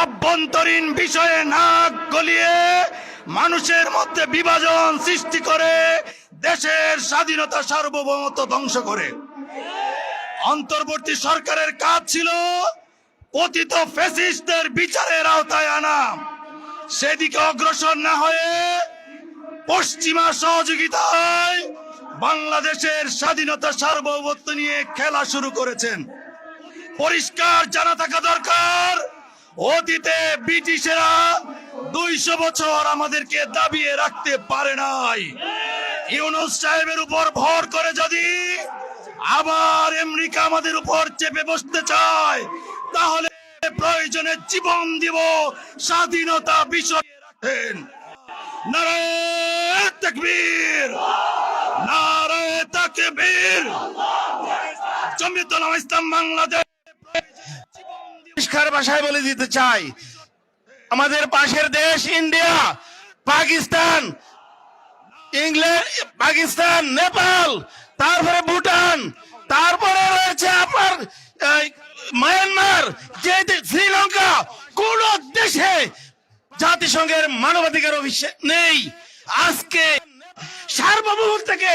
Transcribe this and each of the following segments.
অভ্যন্তরীণ বিষয়ে নাক গলিয়ে মানুষের মধ্যে বিভাজন সৃষ্টি করে দেশের স্বাধীনতা সার্বভৌমত্ব ধ্বংস করে। অন্তর্বর্তী সরকারের কাজ ছিল পতিত ফেসিস্টদের বিচারের আওতায় আনা। সেদিকে অগ্রসর না হয়ে পশ্চিমা সহযোগিতায় বাংলাদেশের স্বাধীনতা সার্বভৌমত্ব নিয়ে খেলা শুরু করেছেন। পরিষ্কার জানা থাকা দরকার অতীতে ব্রিটিশেরা দুইশো বছর আমাদেরকে দাবিয়ে রাখতে পারে নাই। ইউনুস সাহেবের উপর ভর করে যদি আবার আমেরিকা আমাদের উপর চেপে বসতে চায়, তাহলে প্রয়োজনে জীবন দিব, স্বাধীনতা বিষয় রাখেন। নারায়ণ তকবীর নারায়ণ তকবীর। জমিয়তুল ইসলাম বাংলাদেশ। পরিষ্কার ভাষায় বলে দিতে চাই। আমাদের পাশের দেশ ইন্ডিয়া, পাকিস্তান, ইংল্যান্ড, পাকিস্তান, নেপাল, তারপরে ভুটান, তারপরে রয়েছে আপনার মায়ানমার, যে শ্রীলঙ্কা। কোন দেশে জাতিসংঘের মানবাধিকার অভিষেক নেই। আজকে সার্বভৌমত্বকে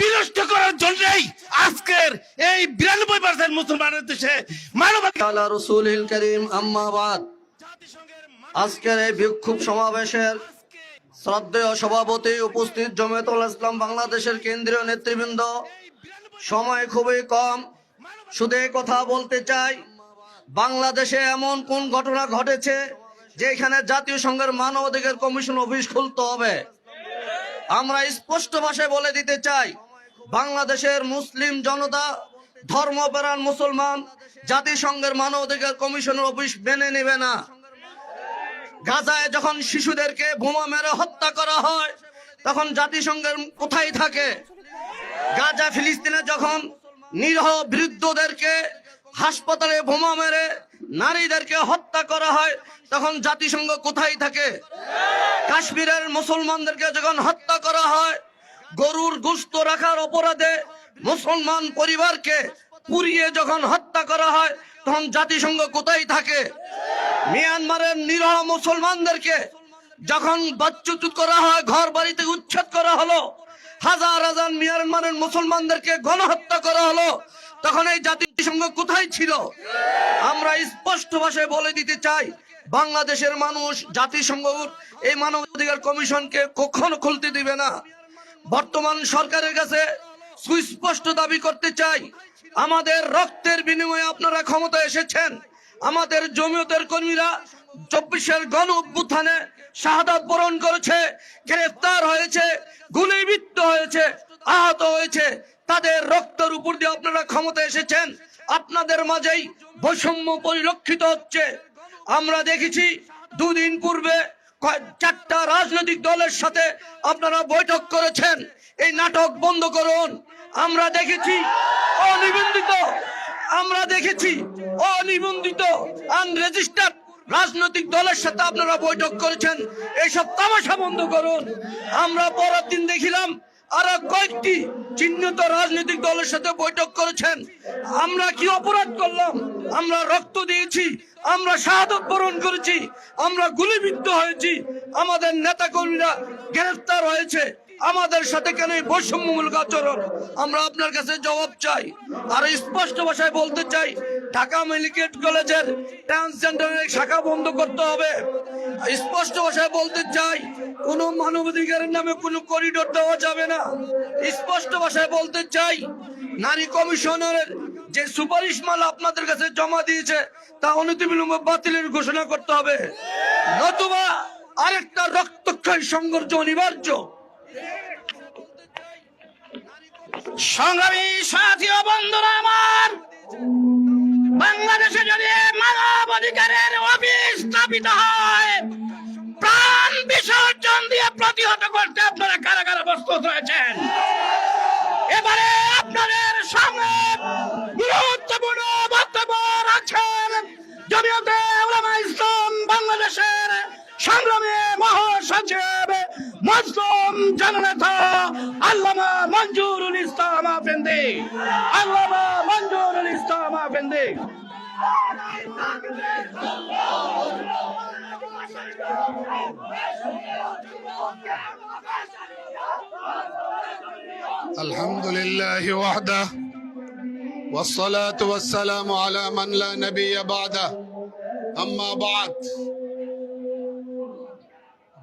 বিনষ্ট করার জন্যই আজকের এই বিরানব্বই পার্সেন্ট মুসলমানের দেশে মানবাধিকার রসুল করিম আম্মাবাদ আজকের এই বিক্ষোভ সমাবেশের শ্রদ্ধেয় সভাপতি উপস্থিত জমিয়তুল ইসলাম বাংলাদেশের কেন্দ্রীয় নেতৃবৃন্দ। সময় খুবই কম। শুধু কথা বলতে চাই বাংলাদেশে এমন কোন ঘটনা ঘটেছে যেখানে জাতীয় সংঘের মানবাধিকার কমিশন অফিস খুলতে হবে? আমরা স্পষ্ট ভাষায় বলে দিতে চাই, বাংলাদেশের মুসলিম জনতা, ধর্মপ্রাণ মুসলমান, জাতিসংঘের মানবাধিকার কমিশনের অফিস মেনে নেবে না। গাজায় যখন শিশুদেরকে বোমা মেরে হত্যা করা হয়, তখন জাতিসংঘের কোথায় থাকে? গাজা ফিলিস্তিনে যখন নিরহ বৃদ্ধদেরকে হাসপাতালে বোমা মেরে নারীদেরকে হত্যা করা হয়, তখন জাতিসংঘ কোথায় থাকে? কাশ্মীরের মুসলমানদেরকে যখন হত্যা করা হয়, গরুর গুস্ত রাখার অপরাধে মুসলমান পরিবারকে পুড়িয়ে যখন হত্যা করা হয়, তখন জাতিসংঘ কোথায় থাকে? মিয়ানমারের নিরহ মুসলমানদেরকে যখন বাচ্চুত করা হয়, ঘর বাড়িতে উচ্ছেদ করা হলো, হাজার হাজার মিয়ানমারের মুসলমানদেরকে গণহত্যা করা হলো, তখন এই জাতিসংঘ কোথায় ছিল? আমরা স্পষ্ট ভাষায় বলে দিতে চাই, বাংলাদেশের মানুষ, জাতিসংঘ, এই মানবাধিকার কমিশনকে কখনো খুলতে দিবে না। বর্তমান সরকারের কাছে সুস্পষ্ট দাবি করতে চাই, আমাদের রক্তের বিনিময়ে আপনারা ক্ষমতা এসেছেন। আমাদের জমিয়তের কর্মীরা চব্বিশের গণ অভ্যুত্থানে শাহাদাত বরণ করেছে, গ্রেফতার হয়েছে, গুলিবিদ্ধ হয়েছে, আহত হয়েছে। তাদের রক্তের উপর দিয়ে আপনারা ক্ষমতা এসেছেন। আপনাদের মাঝেই বৈষম্য পরিলক্ষিত হচ্ছে। আমরা দেখেছি দুদিন পূর্বে চারটা রাজনৈতিক দলের সাথে আপনারা বৈঠক করেছেন। এই নাটক বন্ধ করুন। আমরা দেখেছি অনিবন্ধিত, আমরা দেখেছি অনিবন্ধিত আনরেজিস্টার্ড রাজনৈতিক দলের সাথে আপনারা বৈঠক করেছেন। এইসব তামাশা বন্ধ করুন। আমরা পরের দিন দেখিলাম আরও কয়েকটি চিহ্নিত রাজনৈতিক দলের সাথে বৈঠক করেছেন। আমরা কি অপরাধ করলাম? আমরা রক্ত দিয়েছি, আমরা শাহাদত বরণ করেছি, আমরা গুলিবিদ্ধ হয়েছি, আমাদের নেতা কর্মীরা গ্রেফতার হয়েছে, আমাদের সাথে কেন এই বৈষম্যমূলক আচরণ? আমরা আপনার কাছে জবাব চাই, আর স্পষ্ট ভাষায় বলতে চাই ঢাকা মেডিকেল কলেজের ট্রান্সজেন্ডারের শাখা বন্ধ করতে হবে। স্পষ্ট ভাষায় বলতে চাই, কোনো মানবাধিকারের নামে কোনো করিডোর দেওয়া যাবে না। স্পষ্ট ভাষায় বলতে চাই, নারী কমিশনারের যে সুপারিশ মাল আপনাদের কাছে জমা দিয়েছে, তা অনতিবিলম্বে বাতিলের ঘোষণা করতে হবে। নতুবা আরেকটা রক্তক্ষয় সংঘর্ষ অনিবার্য। সংগ্রামী সাথী বন্ধুরা আমার বাংলাদেশে যদি মানব অধিকারের অফিস স্থাপিত হয় প্রাণ বিসর্জন الحمد لله وحده والصلاة والسلام على من لا نبي بعده. أما بعد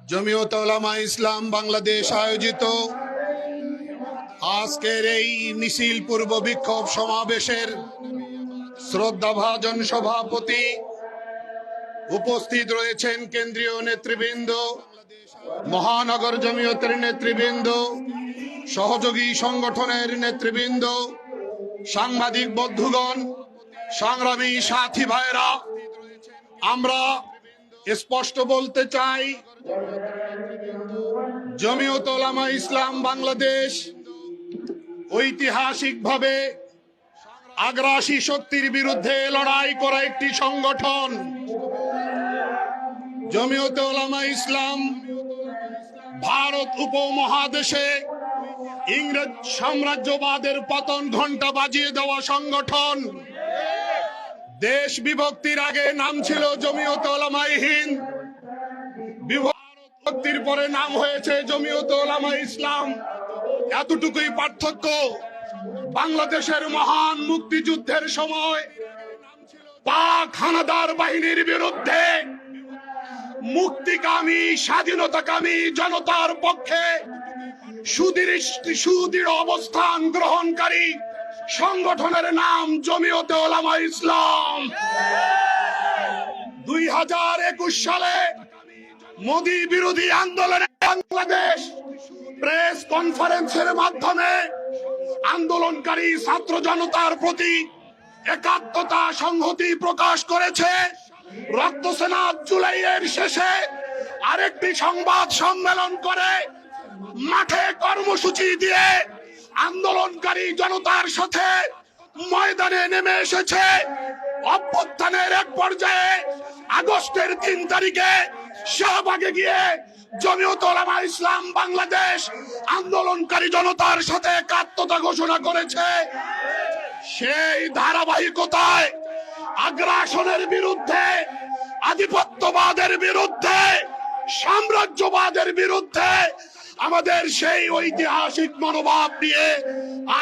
جميع علماء ইসলাম بنغلاديش আয়োজিত আজকের এই মিছিল পূর্ব বিক্ষোভ সমাবেশের শ্রদ্ধাভাজন সভাপতি উপস্থিত রয়েছেন কেন্দ্রীয় নেতৃবৃন্দ, মহানগর জমিয়তের নেতৃবৃন্দ, সহযোগী সংগঠনের নেতৃবৃন্দ, সাংবাদিক বন্ধুগণ, সংগ্রামী সাথী ভাইরা আমরা স্পষ্ট বলতে চাই জমিয়ত ওলামা ইসলাম বাংলাদেশ ঐতিহাসিকভাবে আগ্রাসী শক্তির বিরুদ্ধে লড়াই করা একটি সংগঠন। জমিয়তে ওলামা ইসলাম ভারত উপমহাদেশে ইংরেজ সাম্রাজ্যবাদের পতন ঘণ্টা বাজিয়ে দেওয়া সংগঠন। দেশ বিভক্তির আগে নাম ছিল জমিয়ত ওলামাই হিন্দ। বিভক্তির পরে নাম হয়েছে জমিয়ত ওলামা ইসলাম। এতটুকুই পার্থক্য। বাংলাদেশের মহান মুক্তিযুদ্ধের সময় পাক হানাদার বাহিনীর বিরুদ্ধে মুক্তিকামী, স্বাধীনতাকামী জনতার পক্ষে সুদৃঢ় অবস্থান গ্রহণকারী সংগঠনের নাম জমিয়তে ওলামা ইসলাম। দুই হাজার একুশ সালে মোদী বিরোধী আন্দোলনে বাংলাদেশ প্রেস কনফারেন্সের মাধ্যমে আন্দোলনকারী ছাত্র জনতার প্রতি একাত্মতা সংহতি প্রকাশ করেছে। রক্তসেনা জুলাইয়ের শেষে আরেকটি সংবাদ সম্মেলন করে, মাঠে কর্মসূচি দিয়ে আন্দোলনকারী জনতার সাথে ময়দানে নেমে এসেছে। অভ্যুত্থানের এক পর্যায়ে আগস্টের তিন তারিখে শাহবাগে গিয়ে জমিয়ত ওলামা ইসলাম বাংলাদেশ আন্দোলনকারী জনতার সাথে একাত্মতা ঘোষণা করেছে। সেই ধারাবাহিকতায় আগ্রাসনের বিরুদ্ধে, আধিপত্যবাদের বিরুদ্ধে, সাম্রাজ্যবাদের বিরুদ্ধে আমাদের সেই ঐতিহাসিক মনোভাব নিয়ে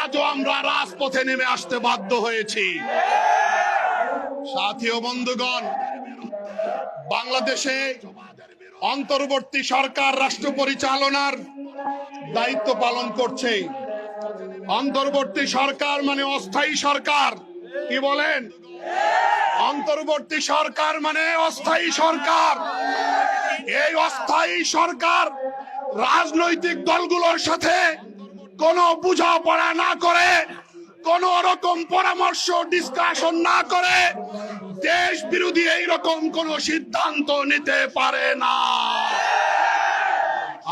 আজও আমরা রাজপথে নেমে আসতে বাধ্য হয়েছি। সাথী ও বন্ধুগণ, বাংলাদেশে অন্তর্বর্তী সরকার, রাষ্ট্র পরিচালনার দায়িত্ব পালন করছে। অন্তর্বর্তী সরকার মানে অস্থায়ী সরকার। কি বলেন? অন্তর্বর্তী সরকার মানে অস্থায়ী সরকার। এই অস্থায়ী সরকার রাজনৈতিক দলগুলোর সাথে কোনো বোঝাপড়া না করে কোন রকম পরামর্শ ডিসকাশন না করে দেশ বিরোধী এইরকম কোন সিদ্ধান্ত নিতে পারে না।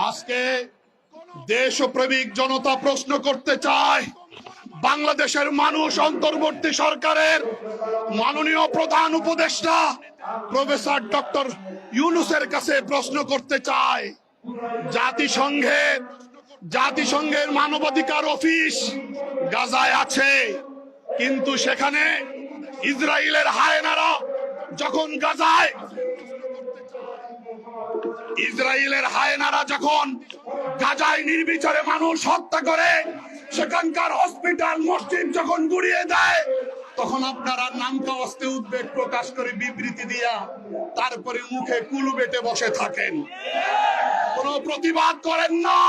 আজকে দেশপ্রেমিক জনতা প্রশ্ন করতে চায়, বাংলাদেশের মানুষ অন্তর্বর্তী সরকারের মাননীয় প্রধান উপদেষ্টা প্রফেসর ডক্টর ইউনুসের কাছে প্রশ্ন করতে চায় জাতিসংঘের জাতিসংঘের মানবাধিকার অফিস গাজায় আছে। কিন্তু সেখানে ইসরায়েলের হায়নারা যখন গাজায়, ইসরায়েলের হায়নারা যখন গাজায় নির্বিচারে মানুষ হত্যা করে, সেখানকার হসপিটাল, মসজিদ যখন গুড়িয়ে দেয়, তখন আপনারা নামকা অস্তে উদ্বেগ প্রকাশ করে বিবৃতি দিয়া তারপরে মুখে কুলু বেটে বসে থাকেন। কোন প্রতিবাদ করেন না।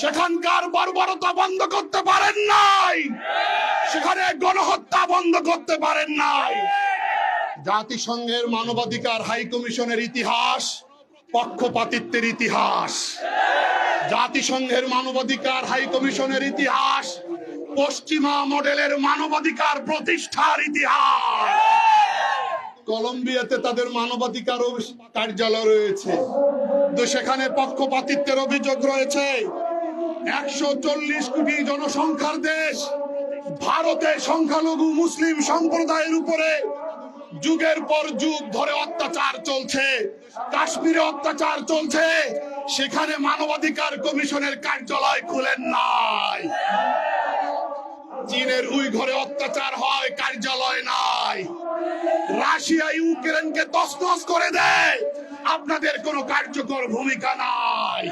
সেখানকার বর্বরতা বন্ধ করতে পারেন নাই। সেখানে গণহত্যা বন্ধ করতে পারেন নাই। জাতিসংঘের মানবাধিকার হাই কমিশনের ইতিহাস, পক্ষপাতিত্বের ইতিহাস। জাতিসংঘের মানবাধিকার হাই কমিশনের ইতিহাস, পশ্চিমা মডেলের মানবাধিকার প্রতিষ্ঠার ইতিহাস। কলম্বিয়াতে তাদের মানবাধিকার কার্যালয় রয়েছে। তো সেখানে পক্ষপাতিত্বের অভিযোগ রয়েছে। একশো চল্লিশ কোটি জনসংখ্যার দেশ। ভারতে সংখ্যালঘু মুসলিম সম্প্রদায়ের উপরে যুগের পর যুগ ধরে অত্যাচার চলছে। কাশ্মীরে অত্যাচার চলছে। সেখানে মানবাধিকার কমিশনের কার্যালয় খুলেন নাই। চীনের উই ঘরে অত্যাচার হয়, কার্যালয় নাই। রাশিয়া ইউক্রেনকে তসনস করে দেয়। আপনাদের কোনো কার্যকর ভূমিকা নাই।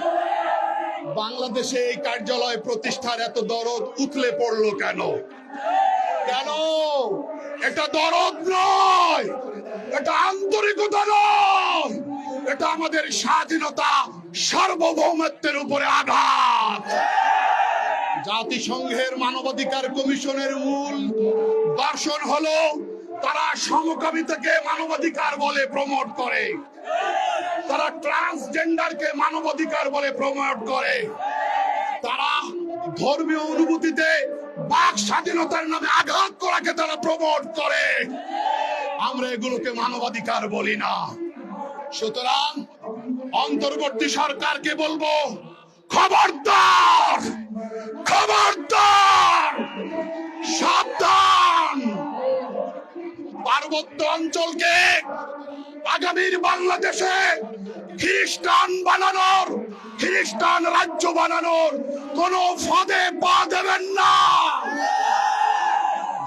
বাংলাদেশে এই কার্যালয় প্রতিষ্ঠার এত দরদ উথলে পড়ল কেন? কেন? এটা দরদ নয়, এটা আন্তরিকতা নয়, এটা আমাদের স্বাধীনতা সার্বভৌমত্বের উপরে আঘাত। জাতিসংঘের মানবাধিকার কমিশনের মূল দর্শন হলো তারা সমকামিতাকে মানবাধিকার বলে প্রমোট করে। তারা ট্রান্সজেন্ডারকে মানবাধিকার বলে প্রমোট করে। তারা ধর্মীয় অনুভূতিতে বাক স্বাধীনতার নামে আঘাত করাকে তারা প্রমোট করে। আমরা এগুলোকে মানবাধিকার বলি না। সুতরাং অন্তর্বর্তী সরকারকে বলব, খবরদার খবরদার, সাবধান। পার্বত্য অঞ্চলকে আগামীর বাংলাদেশে খ্রিস্টান বানানোর, খ্রিস্টান রাজ্য বানানোর কোন ফাঁদে পা দেবেন না।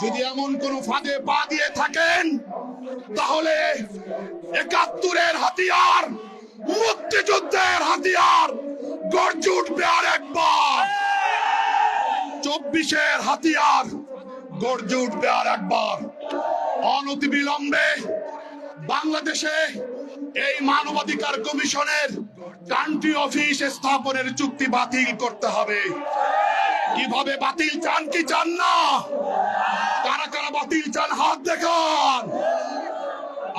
যদি এমন কোন ফাঁদে পা দিয়ে থাকেন, তাহলে একাত্তরের হাতিয়ার, মুক্তিযুদ্ধের হাতিয়ার গর্জে উঠবে আর একবার। চব্বিশের হাতিয়ার গর্জে উঠবে আর একবার। অনতি বিলম্বে বাংলাদেশে এই মানবাধিকার কমিশনের কান্ট্রি অফিস স্থাপনের চুক্তি বাতিল করতে হবে। কীভাবে বাতিল চান কি চান না? কারা কারা বাতিল চান হাত দেখান।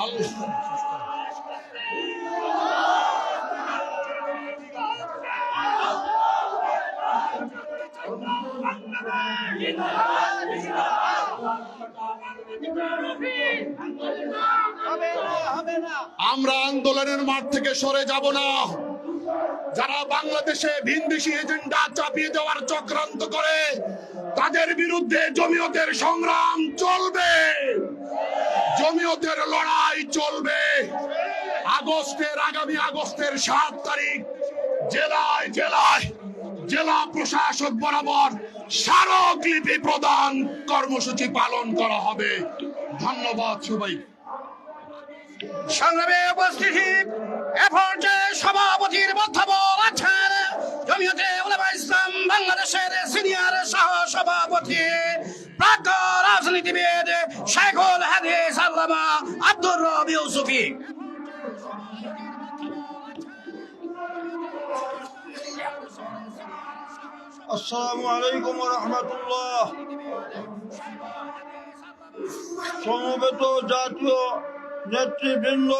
আল্লাহ। আমরা আন্দোলনের মাঠ থেকে সরে যাব না। যারা বাংলাদেশে ভিনদেশি এজেন্ডা চাপিয়ে দেওয়ার চক্রান্ত করে, তাদের বিরুদ্ধে জমিয়তের সংগ্রাম চলবে। জমিয়তের লড়াই চলবে। আগস্টের, আগামী আগস্টের সাত তারিখ, জেলায় জেলায় জেলা প্রশাসক বরাবর স্মারকলিপি প্রদান কর্মসূচি পালন করা হবে। ধন্যবাদ সবাই সংগ্রামে উপস্থিতি এ পর্যায়ে সভাপতির বক্তব্য রাখছেন জমিয়তে উলামা ইসলাম বাংলাদেশের সিনিয়র সহ সভাপতি প্রাজ্ঞ রাজনীতিবিদ শেখুল হাদিস আল্লামা আব্দুর রবি ইউসুফি। আসসালামু আলাইকুম রহমতুল্লাহ। সমবেত জাতীয় নেতৃবৃন্দ,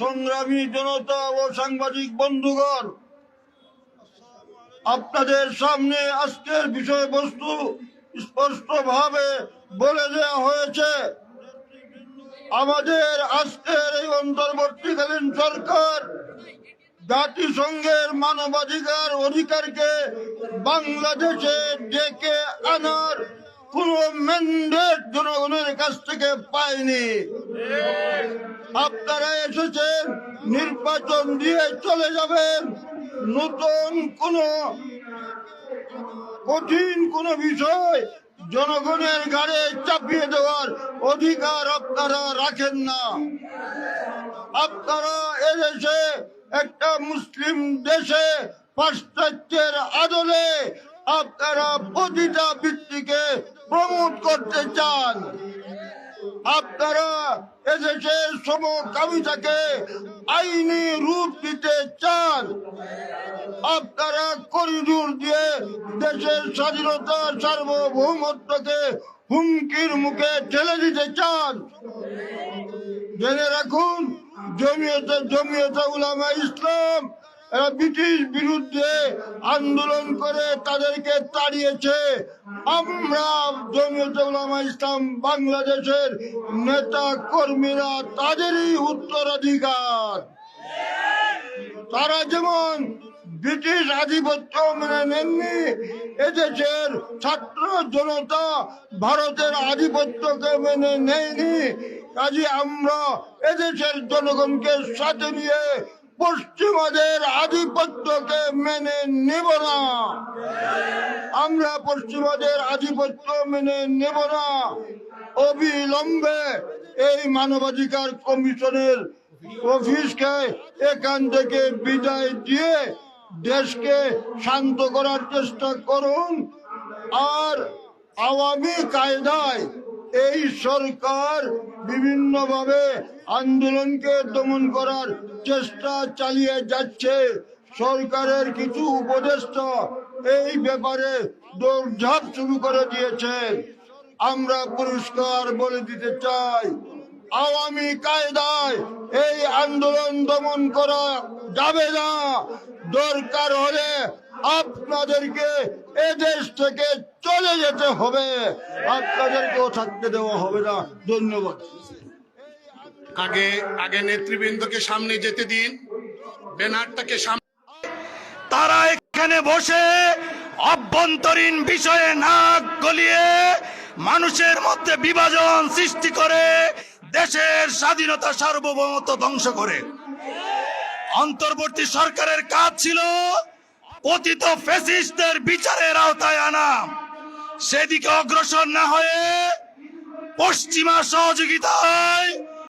সংগ্রামী জনতা ও সাংবাদিক বন্ধুগণ, আপনাদের সামনে আজকের বিষয়বস্তু স্পষ্টভাবে বলে দেওয়া হয়েছে। আমাদের আজকের এই অন্তর্বর্তীকালীন সরকার জাতিসংঘের মানবাধিকার অধিকারকে বাংলাদেশে ডেকে আনার কোন ম্যান্ডেট জনগণের কাছ থেকে পায়নি আপনারা এসেছেন, নির্বাচন দিয়ে চলে যাবেন। নতুন কোন কঠিন কোন বিষয় জনগণের ঘাড়ে চাপিয়ে দেওয়ার অধিকার আপনারা রাখেন না। আপনারা এদেশে, একটা মুসলিম দেশে পাশ্চাত্যের আদলে আপনারা প্রতিটা ব্যক্তিকে প্রমোট করতে চান। আপনারা এদেশের সমকামিতাকে আইনি রূপ দিতে চান। আপনারা করিডোর দিয়ে দেশের স্বাধীনতা সার্বভৌমত্বকে হুমকির মুখে ঠেলে দিতে চান। জেনে রাখুন, জমিয়তে জমিয়তে উলামা ইসলাম ব্রিটিশ বিরুদ্ধে আন্দোলন করে তাদেরকে তাড়িয়েছে। আমরা জমিয়তে ইসলাম বাংলাদেশের নেতা কর্মীরা তাদেরই উত্তরাধিকার। তারা যেমন ব্রিটিশ আধিপত্য মেনে নেননি, এদেশের ছাত্র জনতা ভারতের আধিপত্যকে মেনে নেয়নি। কাজে আমরা এদেশের জনগণকে সাথে নিয়ে পশ্চিমাদের আধিপত্যকে মেনে নেব না। আমরা পশ্চিমাদের আধিপত্য মেনে নেব না। অবিলম্বে এই মানবাধিকার কমিশনের অফিসকে এখান থেকে বিদায় দিয়ে দেশকে শান্ত করার চেষ্টা করুন। আর আওয়ামী কায়দায় এই সরকার বিভিন্নভাবে আন্দোলনকে দমন করার চেষ্টা চালিয়ে যাচ্ছে সরকারের কিছু উপদেষ্টা। এই ব্যাপারে দৌড়ঝাঁপ শুরু করে দিয়েছে। আমরা পুরস্কার বলে দিতে চাই। আওয়ামী কায়দায় এই আন্দোলন দমন করা যাবে না। দরকার হলে আপনাদেরকে এদেশ থেকে চলে যেতে হবে। আপনাদেরকেও থাকতে দেওয়া হবে না। ধন্যবাদ। আগে আগে নেতৃবৃন্দকে সামনে যেতে দিন। ব্যানারটাকে সামনে তারা এখানে বসে অভ্যন্তরীণ বিষয়ে নাক গলিয়ে মানুষের মধ্যে বিভাজন সৃষ্টি করে দেশের স্বাধীনতা সার্বভৌমত্ব ধ্বংস করে। অন্তর্বর্তী সরকারের কাজ ছিল পতিত ফেসিস্টদের বিচারের আওতায় আনা। সেদিকে অগ্রসর না হয়ে পশ্চিমা সহযোগিতায়